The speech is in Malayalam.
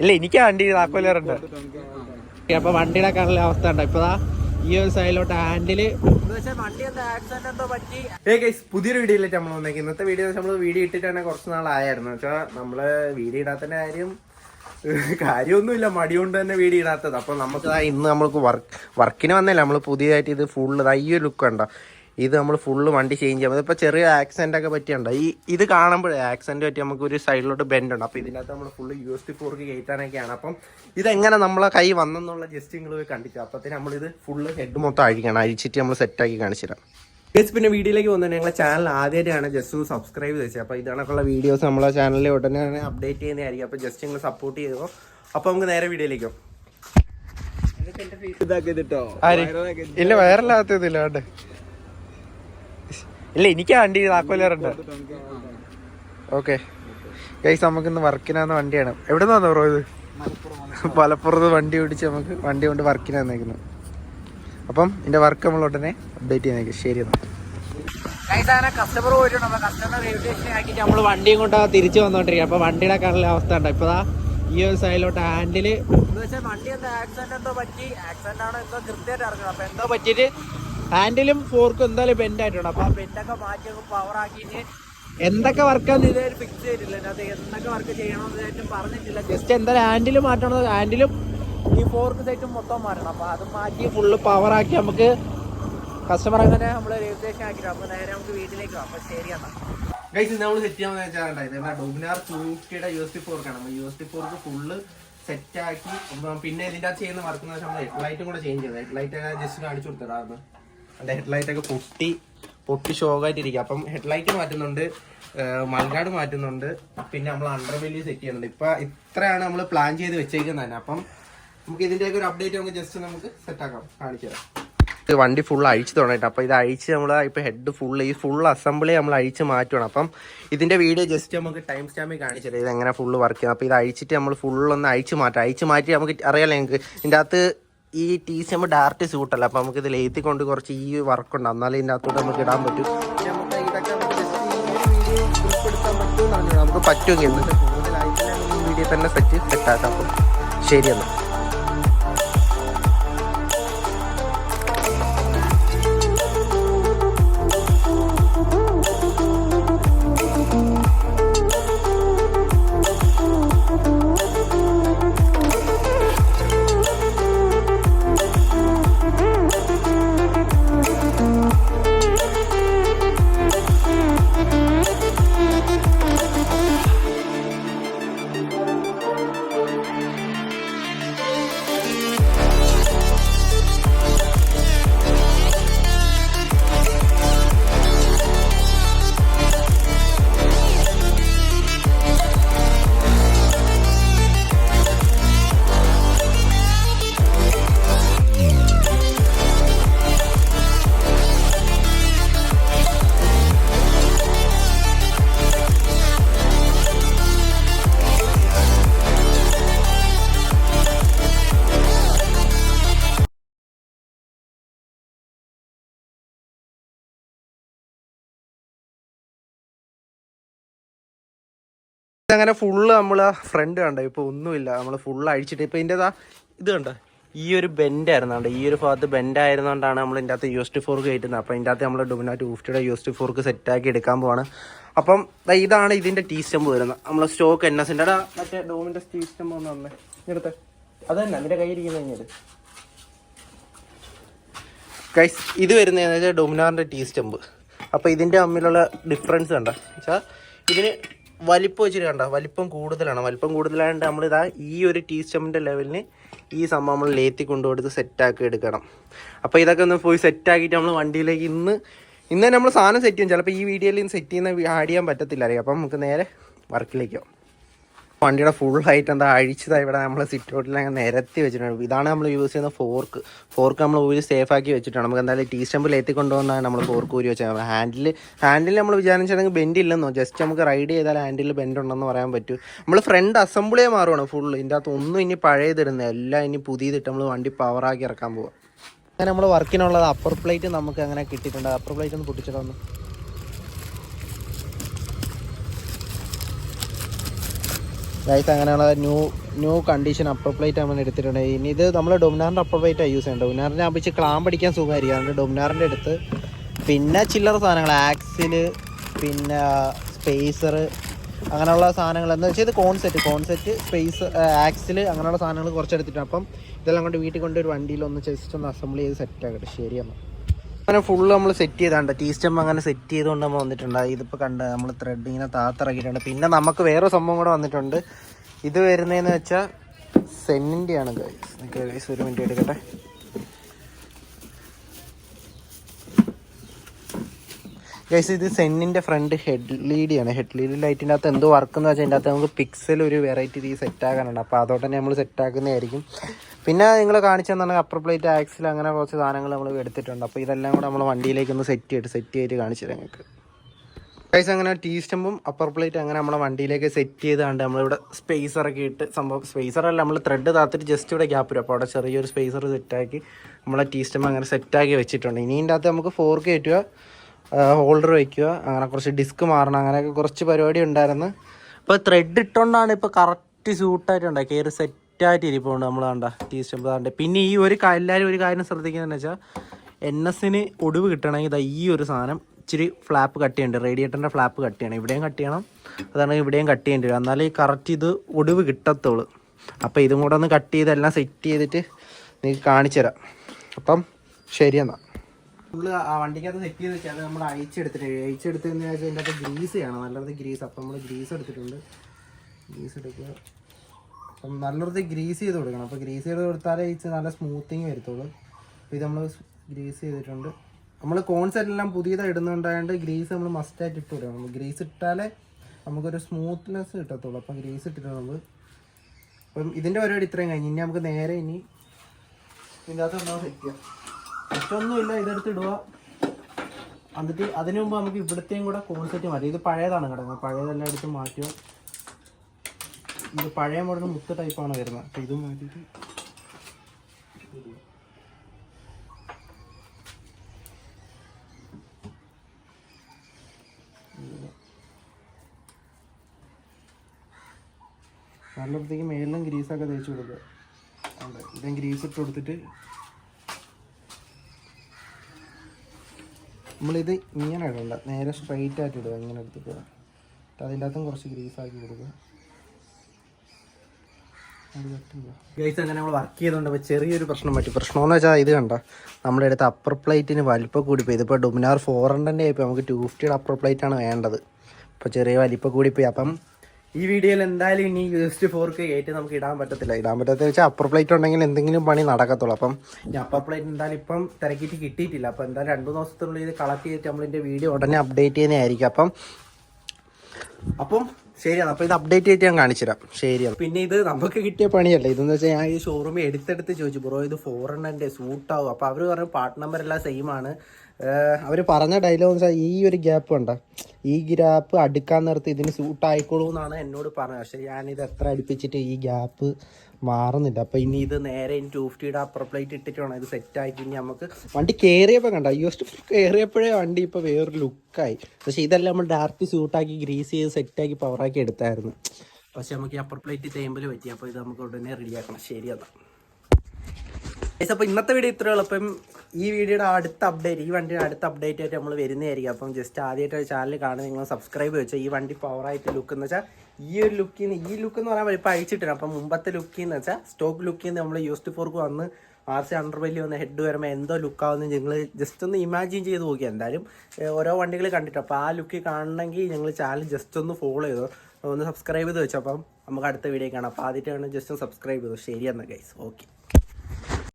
ഇല്ല എനിക്ക് വണ്ടി താക്കോലുണ്ട് അപ്പൊ വണ്ടിയുടെ കടല അവസ്ഥ ഉണ്ടോ ഇപ്പതാ ഈ ഒരു സൈഡിലോട്ട് ഹാൻഡിൽ പുതിയൊരു വീഡിയോയിലേക്ക് നമ്മൾ വന്നേക്ക്. ഇന്നത്തെ വീഡിയോ നമ്മൾ വീഡിയോ ഇട്ടിട്ടാണ് കുറച്ച് നാളായിരുന്നു വെച്ചാൽ നമ്മൾ വീഡിയോ ഇടാത്തതിന്റെ കാര്യം കാര്യമൊന്നുമില്ല. മടി കൊണ്ട് തന്നെ വീഡിയോ ഇടാത്തത്. അപ്പൊ നമുക്ക് ഇന്ന് നമ്മൾക്ക് വർക്ക് വർക്കിന് വന്നില്ല. നമ്മൾ പുതിയതായിട്ട് ഇത് ഫുള്ള് ഈ ഒരു ലുക്ക് ഉണ്ടോ ഇത് നമ്മൾ ഫുള്ള് വണ്ടി ചേഞ്ച് ചെയ്യാം. ഇപ്പം ചെറിയ ആക്സിഡന്റ് ഒക്കെ പറ്റിയുണ്ട്? ഈ ഇത് കാണുമ്പോഴേ ആക്സിഡന്റ് പറ്റി നമുക്ക് ഒരു സൈഡിലോട്ട് ബെൻഡ് ഉണ്ട്. അപ്പോൾ ഇതിനകത്ത് നമ്മൾ full U S T fork കയറ്റാനൊക്കെയാണ്. അപ്പം ഇതെങ്ങനെ നമ്മളെ കൈ വന്നെന്നുള്ള ജസ്റ്റ് നിങ്ങൾ പോയി കണ്ടിച്ചു അപ്പത്തിന് നമ്മളിത് ഫുള്ള് ഹെഡ് മൊത്തം അഴിക്കണം അഴിച്ചിട്ട് നമ്മൾ സെറ്റാക്കി കാണിച്ചു തരാം. ഗസ് പിന്നെ വീഡിയോയിലേക്ക് വന്നു ഞങ്ങളെ ചാനൽ ആദ്യമായിട്ടാണ് ജസ്റ്റ് ഒന്ന് സബ്സ്ക്രൈബ് ചെയ്തത് അപ്പോൾ ഇതണക്കുള്ള വീഡിയോസ് നമ്മളെ ചാനലിൽ ഉടനെ തന്നെ അപ്ഡേറ്റ് ചെയ്യുന്നതായിരിക്കും. അപ്പോൾ ജസ്റ്റ് നിങ്ങൾ സപ്പോർട്ട് ചെയ്തോ. അപ്പോൾ നമുക്ക് നേരെ വീഡിയോയിലേക്കോ? ഇല്ല വയറില്ലാത്തതില്ല വേണ്ട ഇല്ല എനിക്ക് വണ്ടി താക്കോലേറുണ്ട് ഓക്കെ. ഗൈസ് നമുക്ക് ഇന്ന് വർക്കിനാന്ന് വണ്ടിയാണ്. എവിടെ നിന്നാ ബ്രോ ഇത്? മലപ്പുറത്ത് വണ്ടി ഓടിച്ച് നമുക്ക് വണ്ടി കൊണ്ട് വർക്കിന് വന്നേക്കുന്നത് അപ്പം ഇതിന്റെ വർക്ക് നമ്മൾ ഉടനെ അപ്ഡേറ്റ് ചെയ്യുന്നേക്കും ശരി എന്നാൽ കസ്റ്റമർ പോയിട്ടുണ്ട്. അപ്പൊ കസ്റ്റമർ റെയിൽവേ ആക്കിയിട്ട് നമ്മൾ വണ്ടിയും കൊണ്ട് തിരിച്ചു വന്നോണ്ടിരിക്കുക അപ്പൊ വണ്ടിയുടെ കാണുന്ന അവസ്ഥ ഉണ്ട് ഇപ്പൊ ദാ ഈ ഒരു സൈഡിലോട്ട് ഹാൻഡിൽ വണ്ടി എന്താ? ആക്സിഡന്റ് എന്തോ പറ്റി? ആക്സിഡന്റ് ആണ് എന്തോ? കൃത്യമായിട്ട് അറിഞ്ഞത് അപ്പൊ എന്തോ പറ്റിയിട്ട് ഹാൻഡിലും ഫോർക്കും എന്തായാലും ബെൻഡ് ആയിട്ടുണ്ട്. അപ്പൊ ആ ബെൻഡൊക്കെ മാറ്റി പവർ ആക്കിയിട്ട് എന്തൊക്കെ വർക്കാന്ന് ഇതുവരെ ഫിക്സ് ചെയ്തിട്ടില്ല. അത് എന്തൊക്കെ വർക്ക് ചെയ്യണമെന്ന് പറഞ്ഞിട്ടില്ല. ജസ്റ്റ് എന്തായാലും ഹാൻഡിൽ മാറ്റണം. ഹാൻഡിലും ഈ ഫോർക്ക് സൈറ്റും മൊത്തം മാറ്റണം. അപ്പൊ അത് മാറ്റി ഫുള്ള് പവർ ആക്കി നമുക്ക് കസ്റ്റമർ അങ്ങനെ നമ്മൾ രജിസ്ട്രേഷൻ ആക്കിട്ടു അപ്പൊ നേരെ നമുക്ക് വീട്ടിലേക്ക് പോകാം അപ്പൊ ശരി എന്നാ. ഗൈസ് നമ്മൾ സെറ്റ് ചെയ്യാമെന്ന് വെച്ചാൽ ഇതെന്താ ഡൊമിനാർ ടു യു എസ് ഫോർക്കാണ് നമ്മൾ U S T fork full പിന്നെ ഇതിന്റെ അകത്ത് ചെയ്യുന്ന വർക്ക് എന്ന് വെച്ചാൽ നമ്മൾ ഹെഡ് ലൈറ്റും കൂടെ ചേഞ്ച് ചെയ്തത്. ഹെഡ് ലൈറ്റ് ജസ്റ്റ് കാണിച്ചു കൊടുത്തതായിരുന്നു അതിന്റെ ഹെഡ് ലൈറ്റ് ഒക്കെ പൊട്ടി പൊട്ടി ഷോക്കായിട്ടിരിക്കും അപ്പം ഹെഡ് ലൈറ്റ് മാറ്റുന്നുണ്ട് മൽഗാർഡ് മാറ്റുന്നുണ്ട് പിന്നെ നമ്മൾ അണ്ടർ വെല്ലി സെറ്റ് ചെയ്യുന്നുണ്ട്. ഇപ്പൊ ഇത്രയാണ് നമ്മൾ പ്ലാൻ ചെയ്ത് വെച്ചേക്കുന്നത് തന്നെ. അപ്പം നമുക്ക് ഇതിന്റെയൊക്കെ ഒരു അപ്ഡേറ്റ് നമുക്ക് ജസ്റ്റ് നമുക്ക് സെറ്റ് ആക്കാം തരാം. വണ്ടി ഫുൾ അഴിച്ചു തുടങ്ങിയിട്ട് അപ്പോൾ ഇത് അഴിച്ച് നമ്മൾ ഇപ്പൊ ഹെഡ് ഫുൾ ഈ ഫുൾ അസംബ്ലി നമ്മൾ അഴിച്ച് മാറ്റുകയാണ് അപ്പം ഇതിന്റെ വീഡിയോ ജസ്റ്റ് നമുക്ക് ടൈം സ്റ്റാമ്പിൽ കാണിച്ചത് ഇത് എങ്ങനെ ഫുള്ള് വർക്ക് ചെയ്യുന്നത്. അപ്പോൾ ഇത് അഴിച്ചിട്ട് നമ്മൾ ഫുൾ ഒന്ന് അഴിച്ച് മാറ്റാം. അഴിച്ച് മാറ്റി നമുക്ക് അറിയാലോ ഞങ്ങൾക്ക് ഇതിന്റെ അകത്ത് ഈ ടി സി എം ഡയറക്റ്റ് സൂട്ടല്ല അപ്പോൾ നമുക്ക് ഇതിൽ ലേത്തി കൊണ്ട് കുറച്ച് ഈ വർക്ക് ഉണ്ട് എന്നാലും ഇതിന്റെ അകത്തോട്ട് നമുക്ക് ഇടാൻ പറ്റും. നമുക്ക് വീഡിയോ പറ്റുമെന്ന് നമുക്ക് പറ്റുമെങ്കിൽ കൂടുതലായിട്ട് വീഡിയോ തന്നെ സെറ്റ് സെറ്റാക്കാം അപ്പം ശരി എന്നാൽ അങ്ങനെ ഫുള്ള് നമ്മൾ ഫ്രണ്ട് കണ്ട? ഇപ്പോൾ ഒന്നുമില്ല. നമ്മൾ ഫുള്ള് അഴിച്ചിട്ട് ഇപ്പോൾ ഇതിന്റെ ഇത് കണ്ട? ഈ ഒരു ബെൻഡ് ആയിരുന്നു കണ്ടോ? ഈ ഒരു ഭാഗത്ത് ബെൻഡ് ആയിരുന്നുകൊണ്ടാണ് നമ്മൾ ഇതിന്റെ അകത്ത് യു എസ് ടി ഫോർക്ക് കയറ്റുന്നത്. അപ്പോൾ ഇതിന്റെ അകത്ത് നമ്മൾ ഡൊമിനാ ടു ഫിഫ്റ്റിയുടെ യു എസ് ടി ഫോർക്ക് സെറ്റാക്കി എടുക്കാൻ പോവാണ്. അപ്പം ഇതാണ് ഇതിന്റെ ടീ സ്റ്റംബ് വരുന്നത്. നമ്മൾ സ്റ്റോക്ക് എൻ എസിന്റെ മറ്റേ ഡോമിന്റെ ടീ സ്റ്റംബ് ഒന്ന് തന്നെ എടുത്ത്. അത് തന്നെ അതിന്റെ കയ്യിരിക്കുന്ന കഴിഞ്ഞത് കൈസ് ഇത് വരുന്നതെന്ന് വെച്ചാൽ ഡൊമിനാറിന്റെ ടീ സ്റ്റംബ് അപ്പോൾ ഇതിന്റെ തമ്മിലുള്ള ഡിഫറൻസ് കണ്ട? വെച്ചാൽ ഇതിന് വലിപ്പം വെച്ചിട്ട് കണ്ട? വലിപ്പം കൂടുതലാണ്. വലിപ്പം കൂടുതലായതുകൊണ്ട് നമ്മളിതാ ഈ ഒരു ടീ സ്റ്റമ്മിന്റെ ലെവലിന് ഈ സംഭവം നമ്മൾ ലേത്തി കൊണ്ടുകൊടുത്ത് സെറ്റാക്കി എടുക്കണം. അപ്പോൾ ഇതൊക്കെ ഒന്ന് പോയി സെറ്റാക്കിയിട്ട് നമ്മൾ വണ്ടിയിലേക്ക് ഇന്ന് ഇന്ന് നമ്മൾ സാധനം സെറ്റ് ചെയ്യും. ചിലപ്പോൾ ഈ വീഡിയോയിൽ സെറ്റ് ചെയ്യുന്ന ആഡ് ചെയ്യാൻ പറ്റത്തില്ല. അറിയാം? അപ്പം നമുക്ക് നേരെ വർക്കിലേക്ക് വണ്ടിയുടെ ഫുൾ ഹൈറ്റ് എന്താ അഴിച്ചതാ ഇവിടെ നമ്മൾ സിറ്റ് ഔട്ടിൽ അങ്ങനെ നിരത്തി വെച്ചിട്ടുണ്ട്. ഇതാണ് നമ്മൾ യൂസ് ചെയ്യുന്ന ഫോർക്ക് ഫോർക്ക് നമ്മൾ ഊരി സേഫ് ആക്കി വെച്ചിട്ടുണ്ട്. നമുക്ക് എന്തായാലും ടീ സ്റ്റമ്പിൽ എത്തി കൊണ്ടുവന്നാണ് നമ്മൾ ഫോർക്ക് ഊരി വെച്ചത്. ഹാൻഡിൽ ഹാൻഡിൽ നമ്മൾ വിചാരിച്ചിട്ടുണ്ടെങ്കിൽ ബെൻഡ് ഇല്ലെന്നോ ജസ്റ്റ് നമുക്ക് റൈഡ് ചെയ്താൽ ഹാൻഡിൽ ബെൻഡ് ഉണ്ടെന്ന് പറയാൻ പറ്റും. നമ്മൾ ഫ്രണ്ട് അസംബിളിയെ മാറുവാണ് ഫുൾ ഇതിന്റെ അകത്ത് ഒന്നും ഇനി പഴയതിടുന്നത്. എല്ലാം ഇനി പുതിയതിട്ട് നമ്മൾ വണ്ടി പവറാക്കി ഇറക്കാൻ പോവാം. അങ്ങനെ നമ്മൾ വർക്കിനുള്ളത് അപ്പർ പ്ലേറ്റ് നമുക്ക് അങ്ങനെ കിട്ടിയിട്ടുണ്ട്. അപ്പർ പ്ലേറ്റ് ഒന്ന് പൊട്ടിച്ചിട്ടൊന്ന് ഗൈസ് അങ്ങനെയുള്ള new new condition upper plate നമ്മൾ എടുത്തിട്ടുണ്ട്. ഇനി ഇത് നമ്മൾ ഡൊമിനാറിന്റെ അപ്പർ പ്ലേറ്റാണ് യൂസ് ചെയ്യേണ്ടത് ഡൊമിനാറിനെ ആകുമ്പോൾ ക്ലാം പിടിക്കാൻ സുഖമായിരിക്കും. അതുകൊണ്ട് ഡൊമിനാറിന്റെ അടുത്ത് പിന്നെ ചില്ലറ സാധനങ്ങൾ ആക്സിൽ പിന്നെ സ്പേസർ അങ്ങനെയുള്ള സാധനങ്ങൾ. എന്ന് വെച്ചാൽ ഇത് കോൺസെറ്റ് കോൺസെറ്റ് സ്പേസ് ആക്സിൽ അങ്ങനെയുള്ള സാധനങ്ങൾ കുറച്ച് എടുത്തിട്ടുണ്ട്. അപ്പം ഇതെല്ലാം കൊണ്ട് വീട്ടിൽ കൊണ്ട് ഒരു വണ്ടിയിൽ ഒന്ന് ചെസ്റ്റ് ഒന്ന് അസംബിൾ ചെയ്ത് സെറ്റ് ആക്കട്ടെ. ശരിയെന്നാൽ അങ്ങനെ ഫുള്ള് നമ്മൾ സെറ്റ് ചെയ്താണ്ട്. ടീ സ്റ്റം അങ്ങനെ സെറ്റ് ചെയ്തുകൊണ്ട് നമ്മൾ വന്നിട്ടുണ്ട്. ഇതിപ്പോൾ കണ്ട് നമ്മൾ ത്രെഡ് ഇങ്ങനെ താത്തിറക്കിയിട്ടുണ്ട്. പിന്നെ നമുക്ക് വേറെ സംഭവം കൂടെ വന്നിട്ടുണ്ട്. ഇത് വരുന്നതെന്ന് വെച്ചാൽ സെന്നിന്റെ ആണ് ഗൈസ് ഗൈസ് ഒരു മിനിറ്റ് എടുക്കട്ടെ? ഗൈസ് ഇത് സെന്നിന്റെ ഫ്രണ്ട് ഹെഡ് ലീഡിയാണ് ഹെഡ് ലീഡ് ലൈറ്റിന്റെ അകത്ത് എന്തോ വർക്ക് എന്ന് വെച്ചാൽ അതിന്റെ അകത്ത് നമുക്ക് പിക്സൽ ഒരു വെറൈറ്റി രീതി സെറ്റ് ആക്കാനുണ്ട്. അപ്പോൾ അതോടെ തന്നെ നമ്മൾ സെറ്റ് ആക്കുന്നതായിരിക്കും. പിന്നെ നിങ്ങൾ കാണിച്ചു തന്നെ അപ്പർ പ്ലേറ്റ് ആക്സിൽ അങ്ങനെ കുറച്ച് സാധനങ്ങൾ നമ്മൾ എടുത്തിട്ടുണ്ട്. അപ്പോൾ ഇതെല്ലാം കൂടെ നമ്മൾ വണ്ടിയിലേക്ക് ഒന്ന് സെറ്റ് ചെയ്തിട്ട് സെറ്റ് ചെയ്തിട്ട് കാണിച്ചു തരാം നിങ്ങൾക്ക്. ഗൈസ് അങ്ങനെ ടീ സ്റ്റമ്പും അപ്പർ പ്ലേറ്റ് അങ്ങനെ നമ്മളെ വണ്ടിയിലേക്ക് സെറ്റ് ചെയ്താണ്ട് നമ്മളിവിടെ സ്പേസർ ഒക്കെ ഇട്ട് സംഭവം സ്പേസർ അല്ല നമ്മൾ ത്രെഡ് താത്തിട്ട് ജസ്റ്റ് ഇവിടെ ഗ്യാപ്പ് വരും അപ്പോൾ അവിടെ ചെറിയൊരു സ്പേസർ സെറ്റാക്കി നമ്മളെ ടീ സ്റ്റമ്പ് അങ്ങനെ സെറ്റാക്കി വെച്ചിട്ടുണ്ട്. ഇനി ഇതിന്റെ അകത്ത് നമുക്ക് ഫോർ കയറ്റുക ഹോൾഡർ വയ്ക്കുക അങ്ങനെ കുറച്ച് ഡിസ്ക് മാറണം അങ്ങനെയൊക്കെ കുറച്ച് പരിപാടി ഉണ്ടായിരുന്നു. അപ്പോൾ ത്രെഡ് ഇട്ടുകൊണ്ടാണ് ഇപ്പോൾ കറക്റ്റ് സ്യൂട്ടായിട്ടുണ്ട് കയറി സെറ്റായിട്ട് ഇരിപ്പുണ്ട് നമ്മൾ കണ്ട ടീ സ്റ്റമ്പ് താണ്ട്. പിന്നെ ഈ ഒരു എല്ലാവരും ഒരു കാര്യം ശ്രദ്ധിക്കുന്നതെന്ന് വെച്ചാൽ എൻ എസിന് ഒടിവ് കിട്ടണമെങ്കിൽ ഇതാ ഈ ഒരു സാധനം ഇച്ചിരി ഫ്ലാപ്പ് കട്ട് ചെയ്യേണ്ടത് റേഡിയേറ്ററിന്റെ ഫ്ലാപ്പ് കട്ട് ചെയ്യണം. ഇവിടെയും കട്ട് ചെയ്യണം. അതാണ് ഇവിടെയും കട്ട് ചെയ്യേണ്ടി വരും. എന്നാലേ ഈ കറക്റ്റ് ഇത് ഒടിവ് കിട്ടത്തുള്ളൂ. അപ്പോൾ ഇതും കൂടെ ഒന്ന് കട്ട് ചെയ്ത് എല്ലാം സെറ്റ് ചെയ്തിട്ട് നിങ്ങൾക്ക് കാണിച്ചു തരാം. അപ്പം ശരി എന്നാൽ നമ്മൾ ആ വണ്ടിക്കകത്ത് സെറ്റ് ചെയ്ത് വെച്ചാൽ അത് നമ്മൾ അഴിച്ചെടുത്തിട്ട് അയച്ചെടുത്തതെന്ന് വെച്ചാൽ അതിന്റെ അകത്ത് ഗ്രീസ് ചെയ്യണം നല്ലത് ഗ്രീസ് അപ്പം നമ്മൾ ഗ്രീസ് എടുത്തിട്ടുണ്ട്. ഗ്രീസ് എടുക്കുക. അപ്പം നല്ലൊരു ഗ്രീസ് ചെയ്ത് കൊടുക്കണം. അപ്പോൾ ഗ്രീസ് ചെയ്ത് കൊടുത്താലേ ഇത് നല്ല സ്മൂത്തിങ് വരത്തുള്ളൂ. അപ്പോൾ ഇത് നമ്മൾ ഗ്രീസ് ചെയ്തിട്ടുണ്ട്. നമ്മൾ കോൺസെറ്റ് എല്ലാം പുതിയതായി ഇടുന്നുണ്ടായതുകൊണ്ട് ഗ്രീസ് നമ്മൾ മസ്റ്റായിട്ട് ഇട്ട് കൊടുക്കണം. നമ്മൾ ഗ്രീസ് ഇട്ടാലേ നമുക്കൊരു സ്മൂത്ത്നെസ് കിട്ടത്തുള്ളൂ. അപ്പം ഗ്രീസ് ഇട്ടിട്ട് നമ്മൾ അപ്പം ഇതിന്റെ പരിപാടി ഇത്രയും കഴിഞ്ഞ്. ഇനി നമുക്ക് നേരെ ഇനി ഇതിന്റെ അകത്ത് നമ്മൾ സെറ്റ് ചെയ്യാം. മറ്റൊന്നുമില്ല ഇതെടുത്ത് ഇടുക. എന്നിട്ട് അതിനു മുമ്പ് നമുക്ക് ഇവിടുത്തെയും കൂടെ കോൺസെറ്റ് മാറ്റി ഇത് പഴയതാണ് കിടക്കുന്നത് പഴയതെല്ലാം എടുത്ത് മാറ്റുക. ഇത് പഴയ മോഡൽ മുത്ത് ടൈപ്പാണ് വരുന്നത്? അപ്പം ഇത് മാറ്റിയിട്ട് നല്ലപ്പോഴത്തേക്ക് മേലിലും ഗ്രീസൊക്കെ തേച്ച് കൊടുക്കുക. ഉണ്ട് ഇതും ഗ്രീസ് ഇട്ട് കൊടുത്തിട്ട് നമ്മളിത് ഇങ്ങനെ ഇടണ്ട. നേരെ സ്ട്രൈറ്റ് ആയിട്ട് ഇടുക ഇങ്ങനെ എടുത്തിട്ട്. അതിന്റെ അകത്തും കുറച്ച് ഗ്രീസ് ആക്കി കൊടുക്കുക. ഗൈസ് അങ്ങനെ നമ്മൾ വർക്ക് ചെയ്തുകൊണ്ട് അപ്പോൾ ചെറിയൊരു പ്രശ്നം പറ്റി. പ്രശ്നം എന്ന് വെച്ചാൽ ഇത് കണ്ട നമ്മുടെ അടുത്ത് അപ്പർ പ്ലേറ്റിന് വലിപ്പം കൂടിപ്പോയി. ഇതിപ്പോൾ ഡൊമിനാർ ഫോർ ഹൺഡ്രഡിന്റെ ആയിപ്പോൾ നമുക്ക് ടു ഫിഫ്റ്റിയുടെ അപ്പർ പ്ലേറ്റ് ആണ് വേണ്ടത്. അപ്പോൾ ചെറിയ വലിപ്പം കൂടിപ്പോയി. അപ്പം ഈ വീഡിയോയിൽ എന്തായാലും ഇനി ജസ്റ്റ് ഫോർക്ക് കയറ്റി നമുക്ക് ഇടാൻ പറ്റത്തില്ല. ഇടാൻ പറ്റാത്ത വെച്ചാൽ അപ്പർ പ്ലേറ്റ് ഉണ്ടെങ്കിൽ എന്തെങ്കിലും പണി നടക്കത്തുള്ളൂ. അപ്പം ഈ അപ്പർ പ്ലേറ്റ് എന്തായാലും ഇപ്പം തിരക്കിയിട്ട് കിട്ടിയിട്ടില്ല. അപ്പം എന്തായാലും രണ്ടു ദിവസത്തിനുള്ളിൽ ഇത് കളക്ട് ചെയ്തിട്ട് നമ്മളിന്റെ വീഡിയോ ഉടനെ അപ്ഡേറ്റ് ചെയ്യുന്നതായിരിക്കും. അപ്പം അപ്പം ശരിയാണ്. അപ്പോൾ ഇത് അപ്ഡേറ്റ് ചെയ്തിട്ട് ഞാൻ കാണിച്ചുതരാം. ശരിയാണ്. പിന്നെ ഇത് നമുക്ക് കിട്ടിയ പണിയല്ല? ഇതെന്ന് വെച്ചാൽ ഞാൻ ഈ ഷോറൂമിൽ എടുത്തെടുത്ത് ചോദിച്ചു ബ്രോ ഇത് ഹൺഡ്രഡിന്റെ സൂട്ടാവും അപ്പോൾ അവർ പറഞ്ഞു പാർട്ട് നമ്പർ എല്ലാം സെയിം ആണ്. അവർ പറഞ്ഞ ഡയലോഗ് വെച്ചാൽ ഈ ഒരു ഗ്യാപ്പ് കണ്ട? ഈ ഗ്യാപ്പ് അടുക്കാൻ നിർത്തി ഇതിന് സൂട്ട് ആയിക്കോളൂ എന്നാണ് എന്നോട് പറഞ്ഞത്. പക്ഷേ ഞാനിത് എത്ര അടുപ്പിച്ചിട്ട് ഈ ഗ്യാപ്പ് മാറുന്നില്ല. അപ്പോൾ ഇനി ഇത് നേരെ ഇനി ടു ഫിഫ്റ്റിയുടെ അപ്പർ പ്ലേറ്റ് ഇട്ടിട്ട് വേണം ഇത് സെറ്റ് ആക്കി. ഇനി നമുക്ക് വണ്ടി കയറിയപ്പോൾ കണ്ട? യു എസ് കയറിയപ്പോഴേ വണ്ടി ഇപ്പോൾ വേറൊരു ലുക്കായി പക്ഷേ ഇതെല്ലാം നമ്മൾ ഡയറക്റ്റ് സൂട്ടാക്കി ഗ്രീസ് ചെയ്ത് സെറ്റാക്കി പവറാക്കി എടുത്തായിരുന്നു. പക്ഷേ നമുക്ക് ഈ അപ്പർ പ്ലേറ്റ് ചെയ്യുമ്പോൾ പറ്റി. അപ്പോൾ ഇത് നമുക്ക് ഉടനെ റെഡിയാക്കണം ശരി ഗൈസ് അപ്പോൾ ഇന്നത്തെ വീഡിയോ ഇത്രയേ ഉള്ളൂ. അപ്പം ഈ വീഡിയോയുടെ അടുത്ത അപ്ഡേറ്റ് ഈ വണ്ടിയുടെ അടുത്ത അപ്ഡേറ്റ് ആയിട്ട് നമ്മൾ വരുന്നതായിരിക്കും. അപ്പം ജസ്റ്റ് ആദ്യമായിട്ട് ചാനൽ കാണുന്ന നിങ്ങൾ സബ്സ്ക്രൈബ് വെച്ചാൽ ഈ വണ്ടി പവറായിട്ട് ലുക്ക് എന്ന് വെച്ചാൽ ഈ ഒരു ലുക്കിൽ നിന്ന് ഈ ലുക്ക് എന്ന് പറയാൻ ഇപ്പോൾ അയച്ചിട്ടുണ്ട് അപ്പം മുമ്പത്തെ ലുക്കിൽ എന്ന് വെച്ചാൽ സ്റ്റോക്ക് ലുക്കിൽ നിന്ന് നമ്മൾ യൂസ്ഡ് ഫോർക്ക് വന്ന് ആർ സി അണ്ടർ വലിയ വന്ന് ഹെഡ് വരുമ്പോൾ എന്തോ ലുക്കാവുന്ന നിങ്ങൾ ജസ്റ്റ് ഒന്ന് ഇമാജിൻ ചെയ്ത് നോക്കി എന്തായാലും ഓരോ വണ്ടികൾ കണ്ടിട്ട് അപ്പോൾ ആ ലുക്ക് കാണണമെങ്കിൽ ഞങ്ങൾ ചാനൽ ജസ്റ്റ് ഒന്ന് ഫോളോ ചെയ്തോ. ഒന്ന് സബ്സ്ക്രൈബ് ചെയ്ത് വെച്ചോ. അപ്പം നമുക്ക് അടുത്ത വീഡിയോ കാണാം. അപ്പോൾ ആദ്യമായിട്ടാണ് ജസ്റ്റ് ഒന്ന് സബ്സ്ക്രൈബ് ചെയ്തു. ശരി എന്നാൽ ഗൈസ് ഓക്കെ